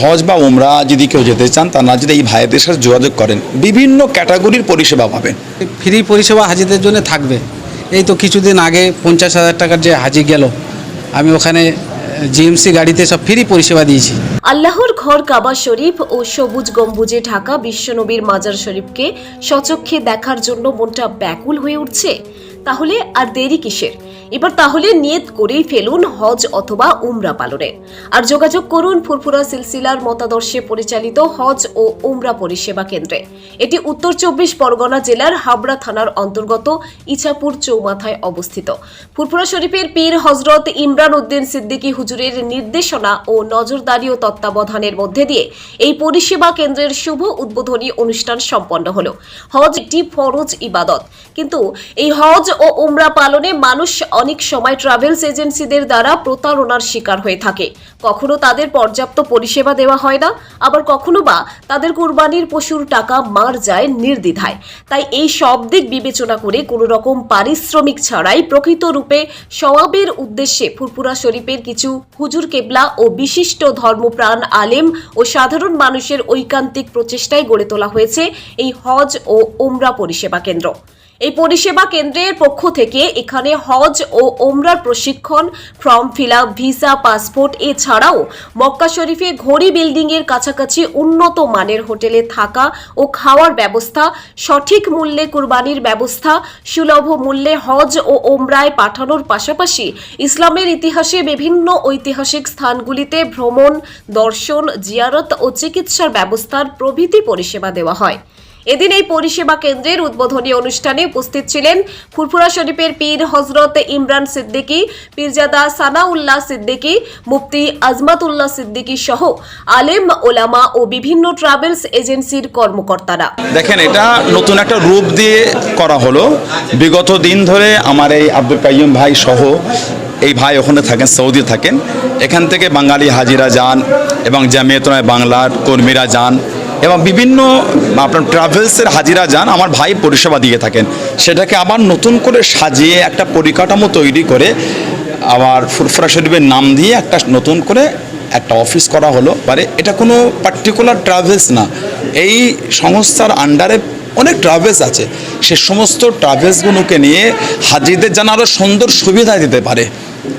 হজ বা ওমরা যদি কেউ যেতে চান তারা যদি এই ভাইদের সাথে যোগাযোগ করেন বিভিন্ন ক্যাটাগরির পরিষেবা পাবেন। ফ্রি পরিষেবা হাজিদের জন্য থাকবে। এই তো কিছুদিন আগে পঞ্চাশ হাজার টাকার যে হাজি গেল আমি ওখানে জিএমসি গাড়িতে সব ফ্রি পরিষেবা দিয়েছি। আল্লাহর ঘর কাবা শরীফ ও সবুজ গম্বুজে ঢাকা বিশ্বনবীর মাজার শরীফকে সচক্ষে দেখার জন্য মনটা ব্যাকুল হয়ে উঠছে। তাহলে আর দেরি কিসের? এবার তাহলে নিয়ত করেই ফেলুন হজ অথবা উমরা পালনের আর যোগাযোগ করুন ফুরফুরা সিলসিলার মতাদর্শে পরিচালিত হজ ও উমরা পরিষেবা কেন্দ্রে। এটি উত্তর চব্বিশ পরগনা জেলার হাবড়া থানার অন্তর্গত ইছাপুর চৌমাথায় অবস্থিত। ফুরফুরা শরীফের পীর হজরত ইমরান উদ্দিন সিদ্দিকী হুজুরের নির্দেশনা ও নজরদারি ও তত্ত্বাবধানের মধ্যে দিয়ে এই পরিষেবা কেন্দ্রের শুভ উদ্বোধনী অনুষ্ঠান সম্পন্ন হলো। হজ একটি ফরজ ইবাদত। কিন্তু এই হজ ও উমরা পালনে মানুষ অনেক সময় ট্রাভেলস এজেন্সিদের দ্বারা প্রতারণার শিকার হয়ে থাকে। কখনো তাদের পর্যাপ্ত পরিষেবা দেওয়া হয় না, আবার কখনো বা তাদের কোরবানির পশুর টাকা মার যায় নির্দ্বিধায়। তাই এই সব দিক বিবেচনা করে কোনো রকম পারিশ্রমিক ছাড়াই প্রকৃত রূপে সওয়াবের উদ্দেশ্যে ফুরপুরা শরীফের কিছু হুজুর কেবলা ও বিশিষ্ট ধর্মপ্রাণ আলেম ও সাধারণ মানুষের ঐকান্তিক প্রচেষ্টায় গড়ে তোলা হয়েছে এই হজ ও ওমরা পরিষেবা কেন্দ্র। এই পরিষেবা কেন্দ্রের পক্ষ থেকে এখানে হজ ও ওমরার প্রশিক্ষণ, form fill up, visa, passport, এছাড়াও মক্কা শরীফে ঘড়ি বিল্ডিং এর কাছাকাছি উন্নত মানের হোটেলে থাকা ও খাওয়ার ব্যবস্থা, সঠিক মূল্যে কুরবানির ব্যবস্থা, সুলভ মূল্যে হজ ও ওমরায় পাঠানোর পাশাপাশি ইসলামের ইতিহাসে বিভিন্ন ঐতিহাসিক স্থানগুলিতে ভ্রমণ, দর্শন, জিয়ারত ও চিকিৎসার ব্যবস্থার প্রভৃতি পরিষেবা দেওয়া হয়। এদিন এই পরিষেবা কেন্দ্রের উদ্বোধনী অনুষ্ঠানে উপস্থিত ছিলেন ফুরফুরা শরীফের পীর হজরত ইমরান সিদ্দিকী, পীরজাদা সানাউল্লাহ সিদ্দিকী, মুফতি আজমাতুল্লাহ সিদ্দিকী সহ আলেম, ওলামা ও বিভিন্ন ট্রাভেলস এজেন্সির কর্মকর্তারা। দেখেন, এটা নতুন একটা রূপ দিয়ে করা হলো। বিগত দিন ধরে আমার এই আব্দুল কাইম ভাই সহ এই ভাই ওখানে থাকেন, সৌদি থাকেন। এখান থেকে বাঙালি হাজিরা যান এবং জামিয়াতনায় বাংলার কর্মীরা যান। এবং বিভিন্ন, আপনার ট্রাভেলসের হাজিরা যান, আমার ভাই পরিষেবা দিয়ে থাকেন। সেটাকে আবার নতুন করে সাজিয়ে একটা পরিকাঠামো তৈরি করে আবার ফুরফুরা শরীফের নাম দিয়ে একটা নতুন করে একটা অফিস করা হলো। মানে এটা কোনো পার্টিকুলার ট্রাভেলস না। এই সংস্থার আন্ডারে অনেক ট্রাভেলস আছে। সে সমস্ত ট্রাভেলসগুলোকে নিয়ে হাজিদের যেন আরও সুন্দর সুবিধা দিতে পারে।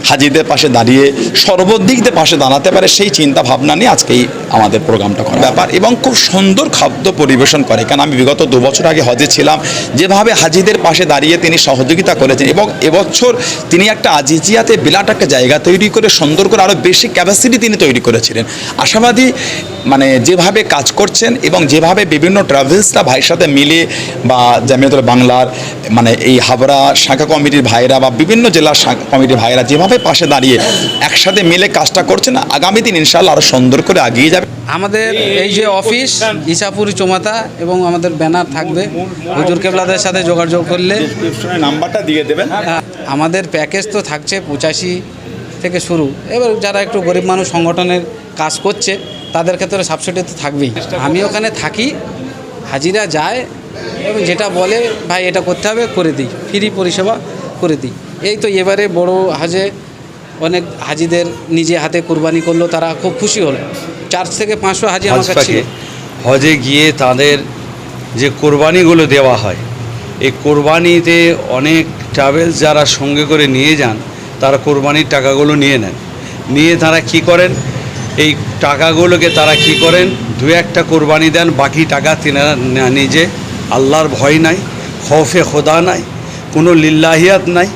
হাজিদের পাশে দাঁড়িয়ে সর্বদিক দিয়ে পাশে দাঁড়াতে পারে সেই চিন্তা ভাবনা নিয়ে আজকেই আমাদের প্রোগ্রামটা করার ব্যাপার এবং খুব সুন্দর খাদ্য পরিবেশন করে। কারণ আমি বিগত দু বছর আগে হজে ছিলাম, যেভাবে হাজিদের পাশে দাঁড়িয়ে তিনি সহযোগিতা করেছেন এবং এবছর তিনি একটা আজিজিয়াতে বিরাট একটা জায়গা তৈরি করে, সুন্দর করে আরও বেশি ক্যাপাসিটি তিনি তৈরি করেছিলেন। আশাবাদী মানে যেভাবে কাজ করছেন এবং যেভাবে বিভিন্ন ট্রাভেলসরা ভাইয়ের সাথে মিলে বা জামিয়াতুল বাংলার মানে এই হাবড়া শাখা কমিটির ভাইরা বা বিভিন্ন জেলার শাখা কমিটির ভাইরা যেভাবে পাশে দাঁড়িয়ে একসাথে মিলে কাজটা করছেন আগামী দিন ইনশাল্লাহ আরও সুন্দর করে আগিয়ে যাবে। আমাদের এই যে অফিস ইসাপুর চৌমাথা এবং আমাদের ব্যানার থাকবে। হুজুর কেবলাদের সাথে যোগাযোগ করলে নাম্বারটা দিয়ে দেবেন। আমাদের প্যাকেজ তো থাকছে পঁচাশি থেকে শুরু। এবার যারা একটু গরিব মানুষ সংগঠনের কাজ করছে তাদের ক্ষেত্রে সাবসিডি তো থাকবেই। আমি ওখানে থাকি হাজিরা যায় এবং যেটা বলে ভাই এটা করতে হবে করে দিই। ফ্রি পরিষেবা করে দিই। এই তো এবারে বড় হাজে অনেক হাজিদের নিজে হাতে কোরবানি করল তারা খুব খুশি হলো। চার থেকে পাঁচশো হাজি আমার হজ কাছে হজে গিয়ে তাদের যে কোরবানিগুলো দেওয়া হয় এই কোরবানিতে অনেক ট্রাভেলস যারা সঙ্গে করে নিয়ে যান তারা কোরবানির টাকাগুলো নিয়ে নেন। নিয়ে তারা কি করেন? এই টাকাগুলোকে তারা কি করেন? দু একটা কোরবানি দেন বাকি টাকা তিনারা নিজে আল্লাহর ভয় নাই খৌফে খোদা নাই কোনো লিল্লাহিয়াত নাই।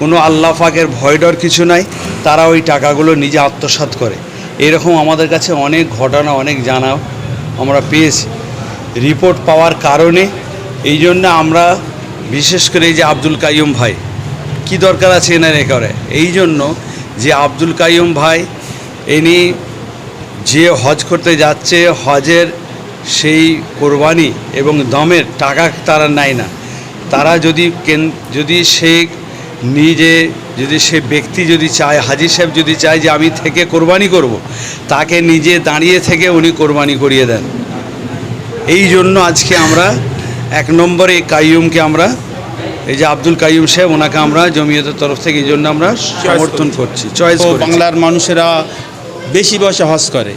কোনো আল্লাহ পাকের ভয় ডর কিছু নাই, তারা ওই টাকাগুলো নিজে আত্মসাৎ করে। এরকম আমাদের কাছে অনেক ঘটনা, অনেক জানা আমরা পেয়েছি। রিপোর্ট পাওয়ার কারণে এই জন্য আমরা বিশেষ করে এই যে আব্দুল কাইয়ুম ভাই, কি দরকার আছে এনারে করে? এই জন্য যে আব্দুল কাইয়ুম ভাই, ইনি যে হজ করতে যাচ্ছে, হজের সেই কোরবানি এবং দমের টাকা তারা নেয় না। তারা যদি কেন, যদি সে নিজে যদি সে ব্যক্তি যদি চায় হাজির সাহেব যদি চায় যে আমি থেকে কোরবানি করব। তাকে নিজে দাঁড়িয়ে থেকে উনি কোরবানি করিয়ে দেন। এই জন্য আজকে আমরা এক নম্বরে কাইয়ুমকে আমরা এই যে আব্দুল কাইয়ুম সাহেব ওনাকে আমরা জমিয়তের তরফ থেকে এই জন্য আমরা সমর্থন করছি চয়েস বাংলার মানুষেরা বেশি বয়সে হজ করে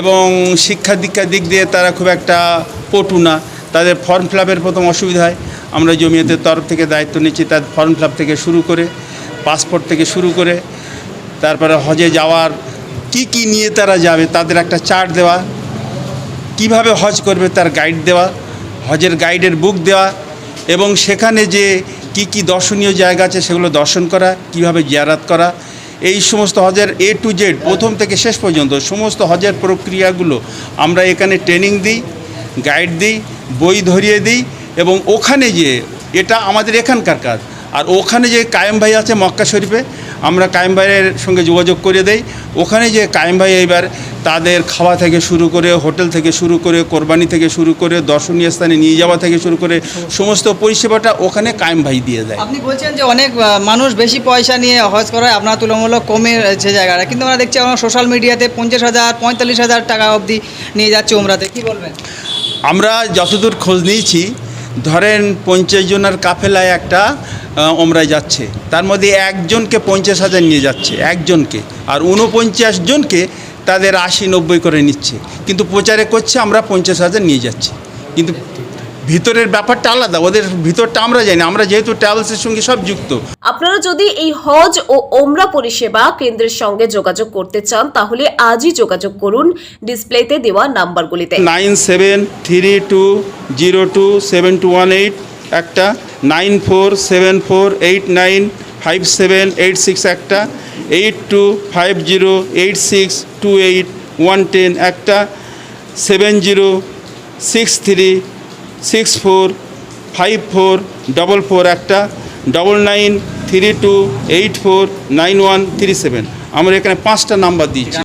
এবং শিক্ষা দীক্ষার দিক দিয়ে তারা খুব একটা পটু না তাদের ফর্ম ফিল আপের প্রথম অসুবিধা হয়। আমরা জমিয়তের তরফ থেকে দায়িত্ব নিচ্ছি, তার ফর্ম ফিল থেকে শুরু করে, পাসপোর্ট থেকে শুরু করে, তারপরে হজে যাওয়ার কি কি নিয়ে তারা যাবে, তাদের একটা চার্ট দেওয়া, কীভাবে হজ করবে তার গাইড দেওয়া, হজের গাইডের বুক দেওয়া, এবং সেখানে যে কি কি দর্শনীয় জায়গা আছে সেগুলো দর্শন করা, কীভাবে জিয়ারাত করা, এই সমস্ত হজের এ টু জেড প্রথম থেকে শেষ পর্যন্ত সমস্ত হজের প্রক্রিয়াগুলো আমরা এখানে ট্রেনিং দিই গাইড দিই, বই ধরিয়ে দিই এবং ওখানে যে এটা আমাদের এখানকার কাজ। আর ওখানে যে কায়েম ভাই আছে মক্কা শরীফে আমরা কায়েম ভাইয়ের সঙ্গে যোগাযোগ করে দেই। ওখানে যে কায়েম ভাই এবার তাদের খাওয়া থেকে শুরু করে হোটেল থেকে শুরু করে কোরবানি থেকে শুরু করে দর্শনীয় স্থানে নিয়ে যাওয়া থেকে শুরু করে সমস্ত পরিষেবাটা ওখানে কায়েম ভাই দিয়ে দেয়। আপনি বলছেন যে অনেক মানুষ বেশি পয়সা নিয়ে হজ করায় আপনার তুলনামূলক কমে সে জায়গাটা। কিন্তু আমরা দেখছি আমরা সোশ্যাল মিডিয়াতে পঞ্চাশ হাজার পঁয়তাল্লিশ হাজার টাকা অবধি নিয়ে যাচ্ছে ওমরাতে কী বলবেন? আমরা যতদূর খোঁজ নিয়েছি ধরেন পঞ্চাশ জনের কাফেলায় একটা ওমরায় যাচ্ছে। তার মধ্যে একজনকে পঞ্চাশ হাজার নিয়ে যাচ্ছে, একজনকে। আর উনপঞ্চাশ জনকে তাদের আশি নব্বই করে নিচ্ছে। কিন্তু প্রচারে করছে আমরা পঞ্চাশ হাজার নিয়ে যাচ্ছি। কিন্তু ভিতরের ব্যাপারটা আলাদা ওদের ভিতরটা আমরা জানি আমরা যেহেতু ট্রাভেলসের সঙ্গে সব যুক্ত। আপনারা যদি এই হজ ও ওমরা পরিষেবা কেন্দ্রের সঙ্গে যোগাযোগ করতে চান তাহলে আজই যোগাযোগ করুন ডিসপ্লেতে দেওয়া নাম্বারগুলিতে। Nine seven three two zero two seven two one eight একটা nine four seven four eight nine five seven eight six একটা eight two five zero eight six two eight one ten একটা seven zero six three six four five four double four একটা double nine three two eight four nine one three seven আমরা এখানে পাঁচটা number দিয়েছি।